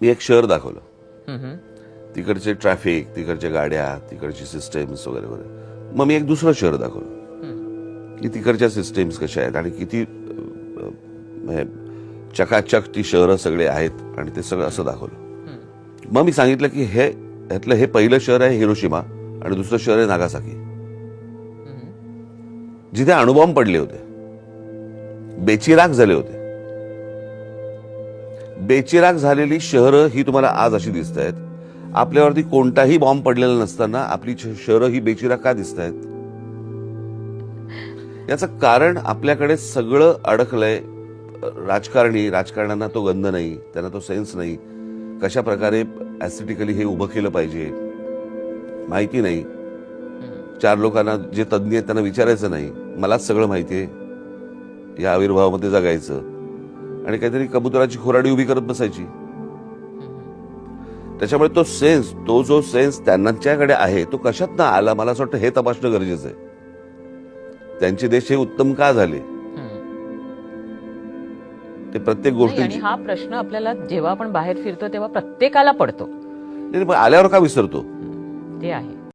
मी एक शहर दाखवलं. तिकडचे ट्रॅफिक तिकडच्या गाड्या तिकडची सिस्टम्स वगैरे वगैरे. मग मी एक दुसरं शहर दाखवलं. की तिकडच्या सिस्टम्स कशा आहेत आणि किती चकाचक ती शहरं सगळे आहेत आणि ते सगळं असं दाखवलं. मग मी सांगितलं की हे ह्यातलं हे पहिलं शहर आहे हिरोशिमा आणि दुसरं शहर आहे नागासाकी. जिथे अणुबॉम्ब पडले होते. बेचिराग झाले होते. बेचिराग झालेली शहरं ही तुम्हाला आज अशी दिसत आहेत आपल्यावरती कोणताही बॉम्ब पडलेला नसताना आपली शहरं ही बेचिराग का दिसत आहेत याचं कारण आपल्याकडे सगळं अडकलंय. राजकारणी राजकारण्यांना तो गंध नाही त्यांना तो सेन्स नाही. कशा प्रकारे ऍसिटिकली हे उभं केलं पाहिजे माहिती नाही. चार लोकांना जे तज्ज्ञ आहेत त्यांना विचारायचं नाही. मलाच सगळं माहिती आहे या आविर्भावामध्ये जगायचं. आणि काहीतरी कबुतराची खोराडी उभी करत बसायची. त्याच्यामुळे तो सेन्स तो जो सेन्स त्यांच्याकडे आहे तो कशात ना आला? मला असं वाटतं हे तपासणं गरजेचं आहे. त्यांचे देश हे उत्तम का झाले? ते प्रत्येक गोष्टीची हा प्रश्न आपल्याला जेव्हा आपण बाहेर फिरतो तेव्हा प्रत्येकाला पडतो. आल्यावर का विसरतो? ते आहे.